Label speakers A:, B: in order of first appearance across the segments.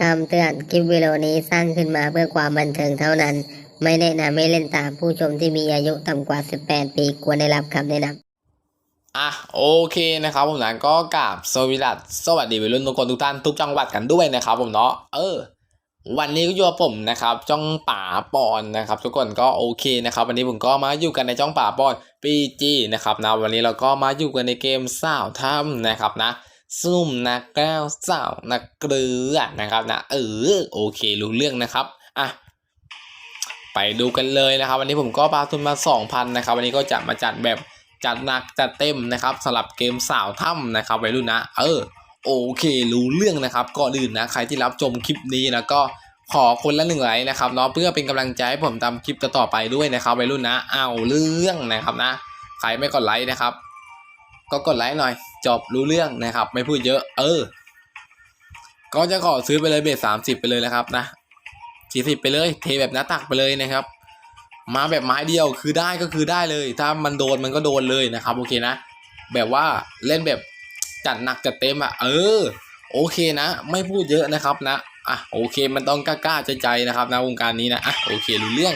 A: คำเตือนคลิปวิดีโอนี้สร้างขึ้นมาเพื่อความบันเทิงเท่านั้น ไม่แนะนำให้เล่นตามผู้ชมที่มีอายุต่ำกว่า 18 ปีควรได้รับคำแนะนำ
B: อะโอเคนะครับผมนะก็กราบสวัสดีสวัสดีวัยรุ่นทุกคนทุกท่านทุกจังหวัดกันด้วยนะครับผมเนาะเออ วันนี้ก็อยู่กับผมนะครับจ้องป่าปอนนะครับ ทุกคนก็โอเคนะครับ วันนี้ผมก็มาอยู่กันในจ้องป่าปอนปีจีนะครับนะวันนี้เราก็มาอยู่กันในเกมสาวถ้ำนะครับนะ ซุ่มนักแก้วสาวนักเกลือนะครับนะเออโอเครู้เรื่องนะครับอะไปดูกันเลยนะครับ วันนี้ผมก็ปาทุนมา 2,000นะครับวันนี้ก็จะมาจัดแบบจัดหนักจัดเต็มนะครับสำหรับเกมสาวถ้ำนะครับวัยรุ่นนะ เออโอเครู้เรื่องนะครับก่อนอื่นนะใครที่รับชมคลิปนี้นะก็ขอคนละหนึ่งไลค์นะครับเนาะเพื่อเป็นกำลังใจให้ผมทำคลิปต่อไปด้วยนะครับวัยรุ่นนะ เอาเรื่องนะครับนะใครไม่กดไลค์นะครับ ก็กดไลค์หน่อย จบรู้เรื่องนะครับ ไม่พูดเยอะ เออ ก็จะขอซื้อไปเลยเบสสามสิบไปเลยนะครับนะสี่สิบไปเลย เทแบบหน้าตักไปเลยนะครับ มาแบบไม้เดียวคือได้ก็คือได้เลย ถ้ามันโดนมันก็โดนเลยนะครับ โอเคนะ แบบว่าเล่นแบบจัดหนักจัดเต็มอะเออ โอเคนะ ไม่พูดเยอะนะครับนะอะโอเคมันต้องกล้าๆใจใจๆนะครับนะวงการนี้นะอะโอเครู้เรื่อง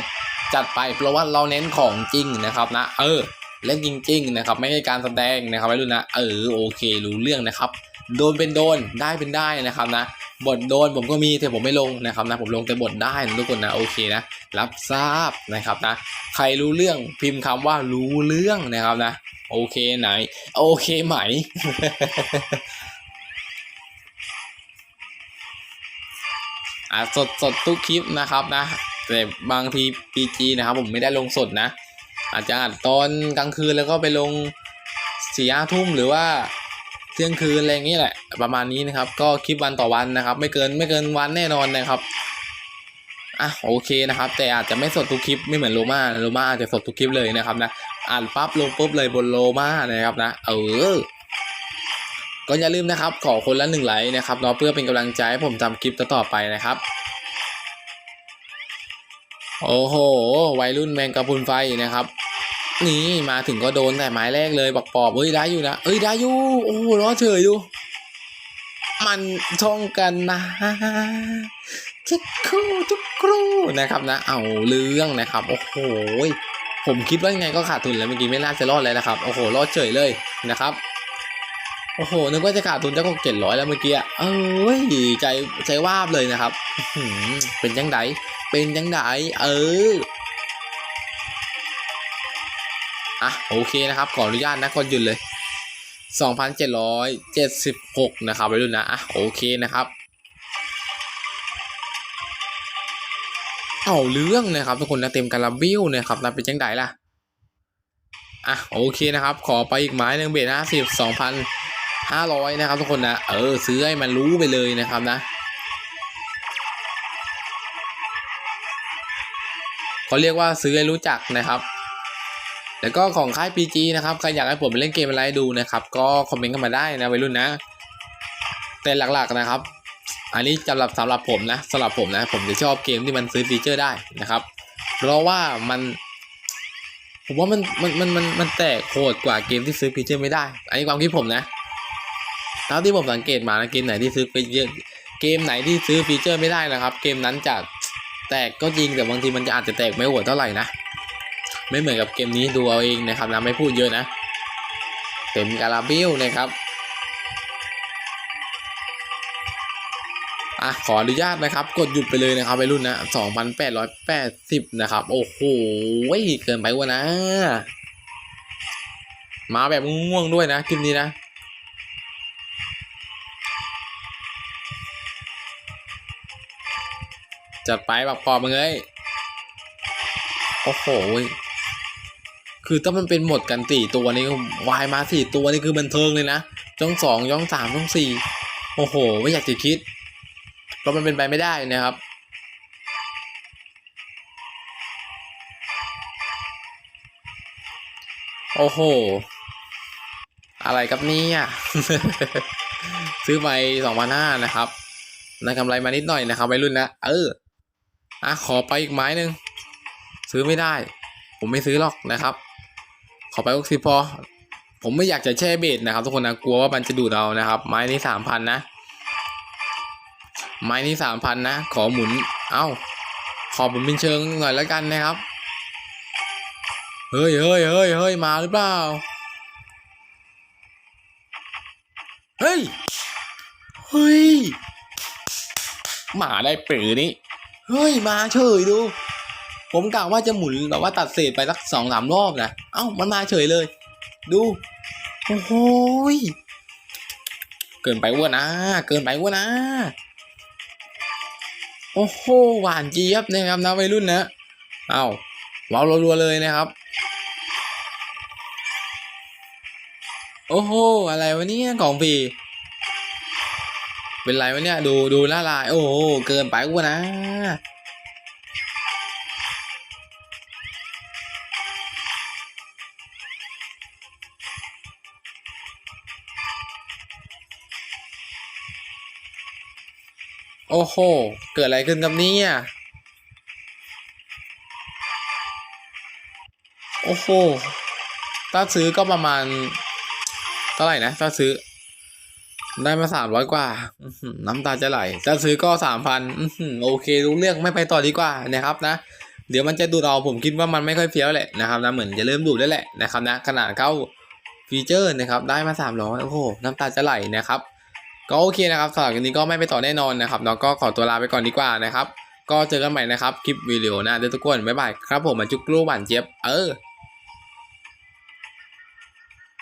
B: จัดไปเพราะว่าเราเน้นของจริงนะครับนะ เออ เล่นจริง ๆ นะครับ ไม่ใช่การแสดงนะครับไว้รุ่นะเออโอเครู้เรื่องนะครับ โดนเป็นโดนได้เป็นได้นะครับนะ บทโดนผมก็มีแต่ผมไม่ลงนะครับนะผมลงแต่บทได้นะทุกคนนะโอเคนะ รับทราบนะครับนะ ใครรู้เรื่องพิมพ์คำว่ารู้เรื่องนะครับนะ โอเคไหน โอเคไหมอะสดสดทุกคลิปนะครับนะแต่บางทีปีจีนะครับผมไม่ได้ลงสดนะ อาจจะอัดตอนกลางคืนแล้วก็ไปลงสี่ห้าทุ่มหรือว่าเที่ยงคืนอะไรอย่างนี้แหละ ประมาณนี้นะครับ ก็คลิปวันต่อวันนะครับ ไม่เกินไม่เกินวันแน่นอนนะครับอะโอเคนะครับ แต่อาจจะไม่สดทุกคลิปไม่เหมือนโลมาโลมาอาจจะสดทุกคลิปเลยนะครับนะอ่านปั๊บลงปุ๊บเลยบนโลมานะครับนะเออก็อย่าลืมนะครับ ขอคนละหนึ่งไลค์นะครับเนาะเพื่อเป็นกำลังใจให้ผมทำคลิปต่อๆไปนะครับ โอ้โห วัยรุ่นแมงกะพุนไฟนะครับ นี่มาถึงก็โดนแต่ไม้แรกเลยบอกปอบเฮ้ยได้อยู่นะเอ้ยได้อยู่โอ้โหล้อเฉยดู มันท่องกันนะจิกคูจุกครูนะครับนะ เอาเรื่องนะครับ โอ้โหผมคิดว่ายังไงก็ขาดทุนแล้วเมื่อกี้ไม่น่าจะรอดเลยนะครับโอ้โหรอดเฉยเลยนะครับโอ้โหนึกว่าจะขาดทุนจะก็เจ็ดร้อยแล้วเมื่อกี้เอ้ยใจใจวาบเลยนะครับ เป็นยังไงเป็นยังไงเอออะโอเคนะครับ ขออนุญาตนะก่อนหยุดเลย 2,776 นะครับไปดูนะอะโอเคนะครับ เอาเรื่องนะครับ ทุกคนนะเต็มการาบิวนะครับนะเป็นจังไดล่ะอะโอเคนะครับ ขอไปอีกไม้หนึ่งเบทห้าสิบสองพันห้าร้อยนะครับ ทุกคนนะเออซื้อให้มันรู้ไปเลยนะครับนะ เขาเรียกว่าซื้อให้รู้จักนะครับ แล้วก็ของค่าย PG นะครับใครอยากให้ผมไปเล่นเกมอะไรดูนะครับ ก็คอมเมนต์กันมาได้นะวัยรุ่นนะ แต่หลักๆนะครับ อันนี้สำหรับสำหรับผมนะสำหรับผมนะ ผมจะชอบเกมที่มันซื้อฟีเจอร์ได้นะครับ เพราะว่ามันผมว่ามันมันมันมันมันแตกโหดกว่าเกมที่ซื้อฟีเจอร์ไม่ได้ อันนี้ความคิดผมนะเท่าที่ผมสังเกตมานะเกมไหนที่ซื้อฟีเจอร์เกมไหนที่ซื้อฟีเจอร์ไม่ได้นะครับ เกมนั้นจะ แตกก็จริงแต่บางทีมันจะอาจจะแตกไม่โหดเท่าไหร่นะ ไม่เหมือนกับเกมนี้ดูเอาเองนะครับนะไม่พูดเยอะนะ เต็มการาบิลนะครับอะขออนุญาตนะครับ กดหยุดไปเลยนะครับไปรุ่นนะ2,880 นะครับ โอ้โหเกินไปวะนะ มาแบบง่วงด้วยนะคลิปนี้นะ จัดไปแบบปอมึงเอ้ยโอ้โหคือถ้ามันเป็นหมดกันสี่ตัวนี่วายมาสี่ตัวนี่คือบันเทิงเลยนะย่องสองย่องสามย่องสี่โอ้โห ไม่อยากจะคิดเพราะมันเป็นไปไม่ได้นะครับโอ้โห อะไรกับเนี่ยซื้อไปสองพันห้านะครับได้กำไรมานิดหน่อยนะครับวัยรุ่นนะเออ อะขอไปอีกไม้หนึ่งซื้อไม่ได้ ผมไม่ซื้อหรอกนะครับ ขอไปอกซิพอ ผมไม่อยากจะแช่เบสนะครับ ทุกคนนะกลัวว่ามันจะดูดเอานะครับ ไม้นี้สามพันนะ ไม้นี้สามพันนะ ขอหมุน เอ้า ขอหมุนเป็นเชิงหน่อยแล้วกันนะครับ เฮ้ยเฮ้ยเฮ้ยเฮ้ยมาหรือเปล่า เฮ้ย เฮ้ยหมาได้ปือนี่ เฮ้ยมาเฉยดู ผมกะว่าจะหมุนแบบว่าตัดเศษไปสักสองสามรอบนะเอ้ามันมาเฉยเลย ดูโอ้โหเกินไปวะนะ เกินไปวะนะ โอ้โหหวานเจี๊ยบนะครับนะวัยรุ่นนะเอ้าว้าวรัวๆเลยนะครับ โอ้โหอะไรวะเนี่ยกองฟรี เป็นไรวะเนี่ย ดูดูละลาย โอ้โหเกินไปวะนะ โอ้โห เกิดอะไรขึ้นกับนี่ยโอ้โห ถ้าซื้อก็ประมาณ เท่าไหร่นะ ถ้าซื้อ ได้มาสามร้อยกว่า น้ำตาจะไหลถ้าซื้อก็สามพันโอเค รู้เรื่องไม่ไปต่อดีกว่านะครับนะ เดี๋ยวมันจะดูดเอาผมคิดว่ามันไม่ค่อยเฟี้ยวแหละนะครับนะเหมือนจะเริ่มดูดแล้วแหละนะครับนะขนาดเข้าฟีเจอร์นะครับได้มาสามร้อยโอ้โหน้ำตาจะไหลนะครับก็โอเคนะครับสำหรับวันนี้ก็ไม่ไปต่อแน่นอนนะครับแล้วก็ขอตัวลาไปก่อนดีกว่านะครับ ก็เจอกันใหม่นะครับคลิปวิดีโอหน้าเดี๋ยวทุกคนบ๊ายบายครับผมมาจุกลูกหวานเจี๊ยบเออ